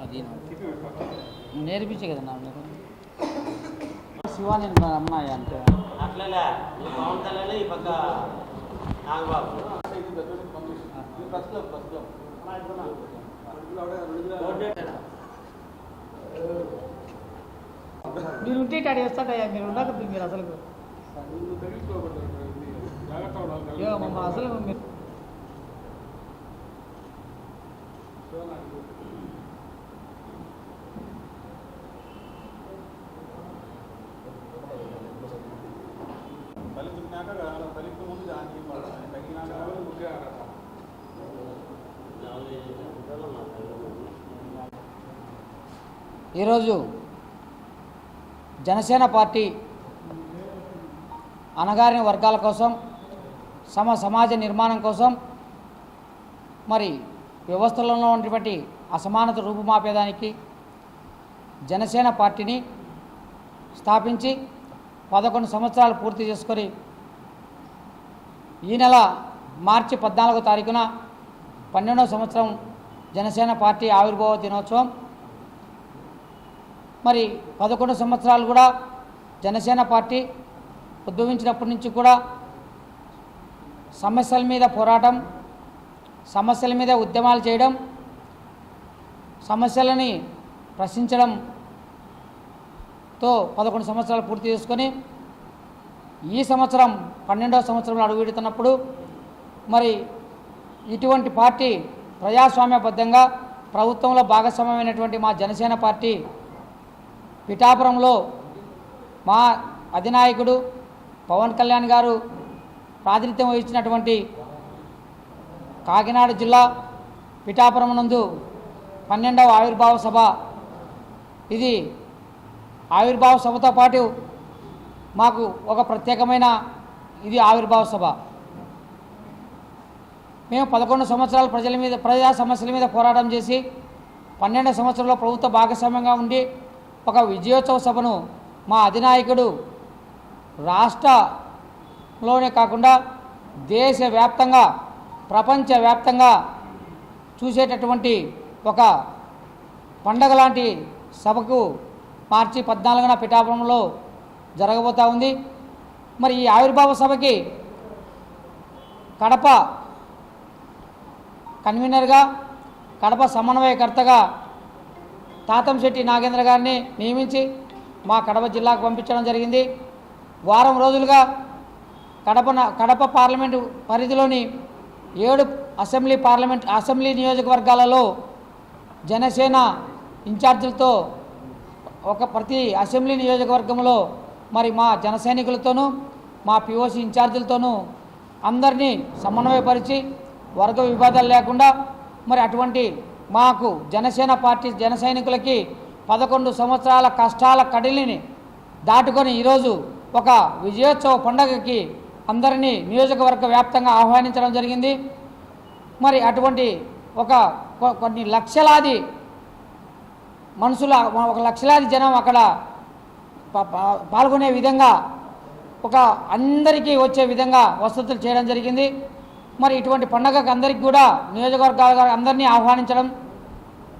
అది నేర్పించే కదా నా నీకు. శివాని అమ్మాయి అంటే. అట్లలే ఈ పక్క నాగబాబు. మీరు ఉంటే ఇటు చేస్తాడయ్యా మీరు ఉండక మీరు అసలు. అసలు మీరు ముందు దానికి ఈరోజు జనసేన పార్టీ అణగారిన వర్గాల కోసం సమ సమాజ నిర్మాణం కోసం మరి వ్యవస్థలలో ఉన్నటువంటి అసమానత రూపుమాపేదానికి జనసేన పార్టీని స్థాపించి పదకొండు సంవత్సరాలు పూర్తి చేసుకొని ఈ నెల మార్చి పద్నాలుగో తారీఖున పన్నెండవ సంవత్సరం జనసేన పార్టీ ఆవిర్భావ దినోత్సవం. మరి పదకొండు సంవత్సరాలు కూడా జనసేన పార్టీ ఉద్భవించినప్పటి నుంచి కూడా సమస్యల మీద పోరాటం సమస్యల మీద ఉద్యమాలు చేయడం సమస్యలని ప్రశ్నించడంతో పదకొండు సంవత్సరాలు పూర్తి చేసుకొని ఈ సంవత్సరం పన్నెండవ సంవత్సరంలో అడుగుపెడుతున్నప్పుడు మరి ఇటువంటి పార్టీ ప్రజాస్వామ్యబద్ధంగా ప్రభుత్వంలో భాగస్వామ్యమైనటువంటి మా జనసేన పార్టీ పిఠాపురంలో మా అధినాయకుడు పవన్ కళ్యాణ్ గారు ప్రాతినిధ్యం వహించినటువంటి కాకినాడ జిల్లా పిఠాపురం నందు పన్నెండవ ఆవిర్భావ సభ. ఇది ఆవిర్భావ సభతో పాటు మాకు ఒక ప్రత్యేకమైన ఇది ఆవిర్భావ సభ. మేము పదకొండు సంవత్సరాలు ప్రజల మీద ప్రజా సమస్యల మీద పోరాటం చేసి పన్నెండు సంవత్సరంలో ప్రభుత్వ భాగస్వామ్యంగా ఉండి ఒక విజయోత్సవ సభను మా అధినాయకుడు రాష్ట్రలోనే కాకుండా దేశవ్యాప్తంగా ప్రపంచవ్యాప్తంగా చూసేటటువంటి ఒక పండగ లాంటి సభకు మార్చి పద్నాలుగున పిఠాపురంలో జరగబోతా ఉంది. మరి ఈ ఆవిర్భావ సభకి కడప కన్వీనర్గా కడప సమన్వయకర్తగా తాతంశెట్టి నాగేంద్ర గారిని నియమించి మా కడప జిల్లాకు పంపించడం జరిగింది. వారం రోజులుగా కడప కడప పార్లమెంటు పరిధిలోని ఏడు అసెంబ్లీ పార్లమెంట్ అసెంబ్లీ నియోజకవర్గాలలో జనసేన ఇన్ఛార్జీలతో ఒక ప్రతి అసెంబ్లీ నియోజకవర్గంలో మరి మా జన సైనికులతోనూ మా పిఓసి ఇన్ఛార్జీలతోనూ అందరినీ సమన్వయపరిచి వర్గ విభేదాలు లేకుండా మరి అటువంటి మాకు జనసేన పార్టీ జన సైనికులకి పదకొండు సంవత్సరాల కష్టాల కడిలిని దాటుకొని ఈరోజు ఒక విజయోత్సవ పండగకి అందరినీ నియోజకవర్గ వ్యాప్తంగా ఆహ్వానించడం జరిగింది. మరి అటువంటి ఒక కొ- కొన్ని లక్షలాది మనుషుల ఒక లక్షలాది జనం అక్కడ పాల్గొనే విధంగా ఒక అందరికీ వచ్చే విధంగా వసతులు చేయడం జరిగింది. మరి ఇటువంటి పండగకు అందరికీ కూడా నియోజకవర్గాల అందరినీ ఆహ్వానించడం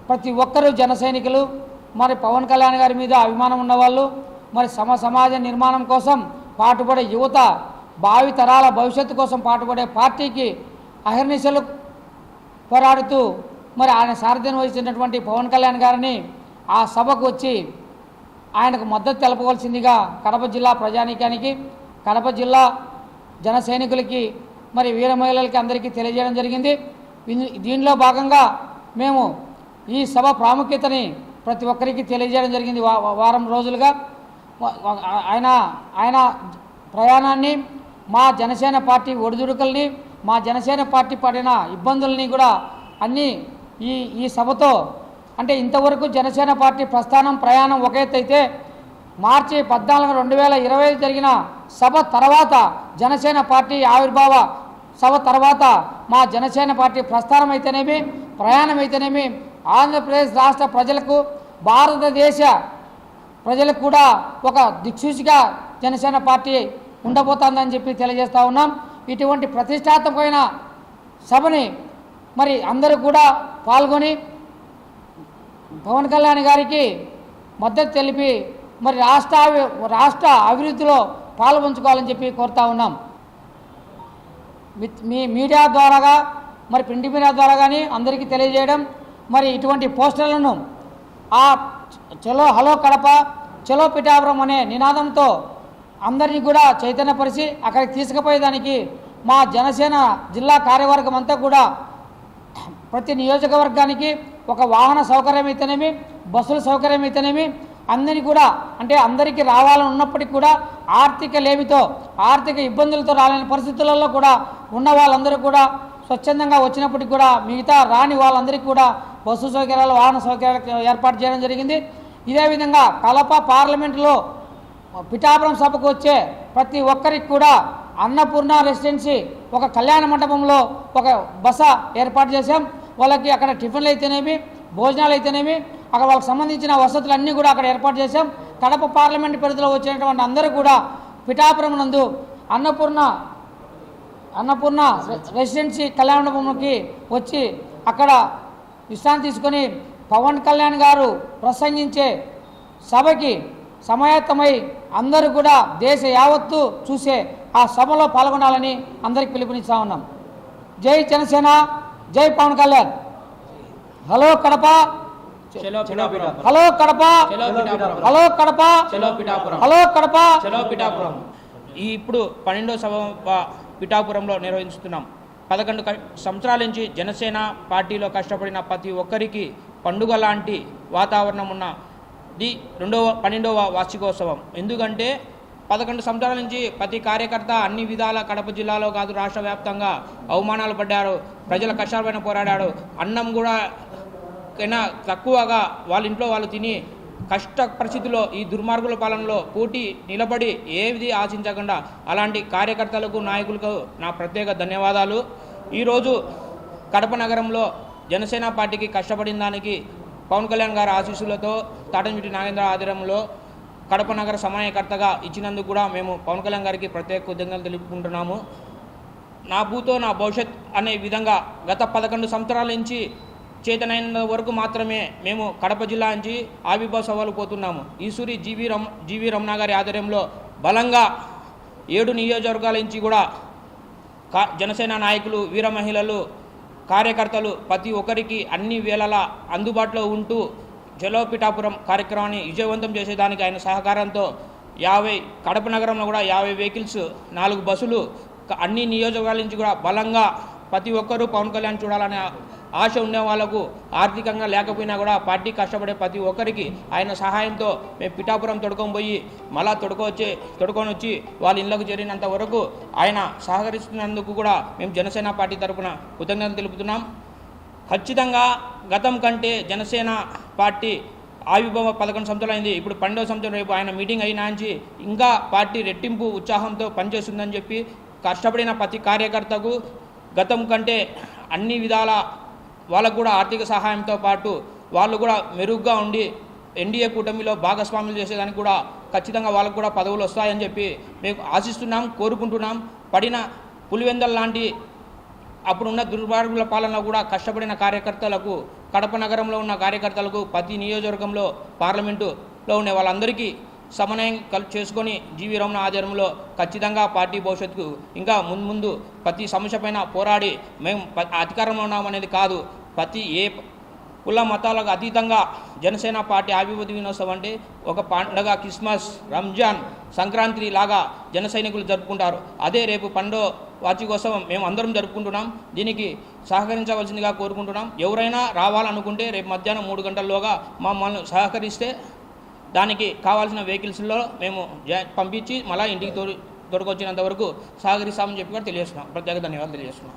ప్రతి ఒక్కరూ జన సైనికులు మరి పవన్ కళ్యాణ్ గారి మీద అభిమానం ఉన్నవాళ్ళు మరి సమ సమాజ నిర్మాణం కోసం పాటుపడే యువత భావి తరాల భవిష్యత్తు కోసం పాటుపడే పార్టీకి అహర్నిశలు పోరాడుతూ మరి ఆయన సారథ్యం వహించినటువంటి పవన్ కళ్యాణ్ గారిని ఆ సభకు వచ్చి ఆయనకు మద్దతు తెలపవలసిందిగా కడప జిల్లా ప్రజానీకానికి కడప జిల్లా జన సైనికులకి మరి వీర మహిళలకి అందరికీ తెలియజేయడం జరిగింది. దీనిలో భాగంగా మేము ఈ సభ ప్రాముఖ్యతని ప్రతి ఒక్కరికి తెలియజేయడం జరిగింది వారం రోజులుగా. ఆయన ఆయన ప్రయాణాన్ని మా జనసేన పార్టీ ఒడిదుడుకుల్ని మా జనసేన పార్టీ పడిన ఇబ్బందుల్ని కూడా అన్నీ ఈ ఈ సభతో అంటే ఇంతవరకు జనసేన పార్టీ ప్రస్థానం ప్రయాణం ఒక అయితే మార్చి పద్నాలుగు రెండు వేల ఇరవై జరిగిన సభ తర్వాత జనసేన పార్టీ ఆవిర్భావ సభ తర్వాత మా జనసేన పార్టీ ప్రస్థానం అయితేనేమి ప్రయాణం అయితేనేమి ఆంధ్రప్రదేశ్ రాష్ట్ర ప్రజలకు భారతదేశ ప్రజలకు కూడా ఒక దిక్సూచిగా జనసేన పార్టీ ఉండబోతోందని చెప్పి తెలియజేస్తూ ఉన్నాం. ఇటువంటి ప్రతిష్టాత్మకమైన సభని మరి అందరూ కూడా పాల్గొని పవన్ కళ్యాణ్ గారికి మద్దతు తెలిపి మరి రాష్ట్ర రాష్ట్ర అభివృద్ధిలో పాల్పంచుకోవాలని చెప్పి కోరుతా ఉన్నాం. మీ మీడియా ద్వారాగా మరి ప్రింట్ మీడియా ద్వారా కానీ అందరికీ తెలియజేయడం మరి ఇటువంటి పోస్టర్లను ఆ చలో హలో కడప చలో పిఠాపురం అనే నినాదంతో అందరినీ కూడా చైతన్యపరిచి అక్కడికి తీసుకుపోయేదానికి మా జనసేన జిల్లా కార్యవర్గం అంతా కూడా ప్రతి నియోజకవర్గానికి ఒక వాహన సౌకర్యం అయితేనేమి బస్సుల సౌకర్యం అయితేనేమి అందరినీ కూడా అంటే అందరికీ రావాలని ఉన్నప్పటికీ కూడా ఆర్థిక లేమితో ఆర్థిక ఇబ్బందులతో రాలేని పరిస్థితులలో కూడా ఉన్న వాళ్ళందరూ కూడా స్వచ్ఛందంగా వచ్చినప్పటికి కూడా మిగతా రాని వాళ్ళందరికీ కూడా బస్సు సౌకర్యాలు వాహన సౌకర్యాలు ఏర్పాటు చేయడం జరిగింది. ఇదే విధంగా కలప పార్లమెంటులో పిఠాపురం సభకు వచ్చే ప్రతి ఒక్కరికి కూడా అన్నపూర్ణ రెసిడెన్సీ ఒక కళ్యాణ మండపంలో ఒక బస ఏర్పాటు చేశాం. వాళ్ళకి అక్కడ టిఫిన్లు అయితేనేమి భోజనాలు అయితేనేమి అక్కడ వాళ్ళకి సంబంధించిన వసతులు అన్నీ కూడా అక్కడ ఏర్పాటు చేశాం. కడప పార్లమెంట్ పరిధిలో వచ్చినటువంటి అందరూ కూడా పిఠాపురం నందు అన్నపూర్ణ అన్నపూర్ణ రె- రెసిడెన్సీ కళ్యాణ మండపంకి వచ్చి అక్కడ విశ్రాంతి తీసుకొని పవన్ కళ్యాణ్ గారు ప్రసంగించే సభకి సమాయత్తమై అందరూ కూడా దేశ యావత్తు చూసే ఆ సభలో పాల్గొనాలని అందరికి పిలుపునిస్తా ఉన్నాం. జై జనసేన జై Pawan Kalyan. Hello Kadapa. Hello Kadapa. Hello Kadapa. Hello Kadapa. చలో పిఠాపురం. ఈ ఇప్పుడు పన్నెండో సభ పిఠాపురంలో నిర్వహిస్తున్నాం. పదకొండు సంవత్సరాల నుంచి జనసేన పార్టీలో కష్టపడిన ప్రతి ఒక్కరికి పండుగ లాంటి వాతావరణం ఉన్న ది రెండవ పన్నెండవ వార్షికోత్సవం. ఎందుకంటే పదకొండు సంవత్సరాల నుంచి ప్రతి కార్యకర్త అన్ని విధాల కడప జిల్లాలో కాదు రాష్ట్ర వ్యాప్తంగా అవమానాలు పడ్డారు ప్రజల కష్టాలపైన పోరాడాడు అన్నం కూడా కైనా తక్కువగా వాళ్ళ ఇంట్లో వాళ్ళు తిని కష్ట పరిస్థితుల్లో ఈ దుర్మార్గుల పాలనలో పోటీ నిలబడి ఏది ఆశించకుండా అలాంటి కార్యకర్తలకు నాయకులకు నా ప్రత్యేక ధన్యవాదాలు. ఈరోజు కడప నగరంలో జనసేన పార్టీకి కష్టపడిన దానికి పవన్ కళ్యాణ్ గారి ఆశీస్సులతో తాటంజుటి నాగేంద్ర ఆధ్వర్యంలో కడప నగర సమన్వయకర్తగా ఇచ్చినందుకు కూడా మేము పవన్ కళ్యాణ్ గారికి ప్రత్యేక కృతజ్ఞతలు తెలుపుకుంటున్నాము. నా భూతో నా భవిష్యత్ అనే విధంగా గత పదకొండు సంవత్సరాల నుంచి చేతనైన వరకు మాత్రమే మేము కడప జిల్లా నుంచి ఆవిర్భావ సవాలు పోతున్నాము. ఈసూరి జీవి రమ్ జీవి రమణ గారి ఆధ్వర్యంలో బలంగా ఏడు నియోజకవర్గాల నుంచి కూడా కా జనసేన నాయకులు వీర మహిళలు కార్యకర్తలు ప్రతి ఒక్కరికి అన్ని వేళలా అందుబాటులో ఉంటూ జలోపిఠాపురం కార్యక్రమాన్ని విజయవంతం చేసేదానికి ఆయన సహకారంతో యాభై కడప నగరంలో కూడా యాభై వెహికల్స్ నాలుగు బస్సులు అన్ని నియోజకవర్గాల నుంచి కూడా బలంగా ప్రతి ఒక్కరూ పవన్ కళ్యాణ్ చూడాలనే ఆశ ఉండే వాళ్ళకు ఆర్థికంగా లేకపోయినా కూడా పార్టీ కష్టపడే ప్రతి ఒక్కరికి ఆయన సహాయంతో మేము పిఠాపురం తొడుకొని పోయి మళ్ళా తొడుకొచ్చి తొడుకొని వచ్చి వాళ్ళ ఇళ్ళకు చేరినంత వరకు ఆయన సహకరిస్తున్నందుకు కూడా మేము జనసేన పార్టీ తరపున కృతజ్ఞతలు తెలుపుతున్నాం. ఖచ్చితంగా గతం కంటే జనసేన పార్టీ ఆవిర్భావ పదకొండు సంవత్సరాలు అయింది ఇప్పుడు పన్నెండవ సంవత్సరం రేపు ఆయన మీటింగ్ అయినా నుంచి ఇంకా పార్టీ రెట్టింపు ఉత్సాహంతో పనిచేస్తుందని చెప్పి కష్టపడిన ప్రతి కార్యకర్తకు గతం కంటే అన్ని విధాల వాళ్ళకు కూడా ఆర్థిక సహాయంతో పాటు వాళ్ళు కూడా మెరుగ్గా ఉండి ఎన్డీఏ కూటమిలో భాగస్వాములు చేసేదానికి కూడా ఖచ్చితంగా వాళ్ళకు కూడా పదవులు వస్తాయని చెప్పి మేము ఆశిస్తున్నాం కోరుకుంటున్నాం. పడిన పులివెందల్ లాంటి అప్పుడున్న దుర్మార్గుల పాలనలో కూడా కష్టపడిన కార్యకర్తలకు కడప నగరంలో ఉన్న కార్యకర్తలకు ప్రతి నియోజకవర్గంలో పార్లమెంటులో ఉండే వాళ్ళందరికీ సమన్వయం కల్ చేసుకొని జీవి రమణ ఆధ్వర్యంలో ఖచ్చితంగా పార్టీ భవిష్యత్తుకు ఇంకా ముందు ముందు ప్రతి సమస్య పైన పోరాడి మేము అధికారంలో ఉన్నామనేది కాదు. ప్రతి ఏ కుల మతాలకు అతీతంగా జనసేన పార్టీ ఆవిర్భావ దినోత్సవం అంటే ఒక పండగ క్రిస్మస్ రంజాన్ సంక్రాంతి లాగా జన సైనికులు జరుపుకుంటారు. అదే రేపు పండో వార్షికోత్సవం మేము అందరం జరుపుకుంటున్నాం. దీనికి సహకరించవలసిందిగా కోరుకుంటున్నాం. ఎవరైనా రావాలనుకుంటే రేపు మధ్యాహ్నం మూడు గంటల్లోగా మమ్మల్ని సహకరిస్తే దానికి కావాల్సిన వెహికల్స్లో మేము పంపించి మళ్ళీ ఇంటికి తోడు తోడుకొచ్చినంత వరకు సహకరిస్తామని చెప్పి కూడా తెలియజేస్తున్నాం. ప్రత్యేక ధన్యవాదాలు తెలియజేస్తున్నాం.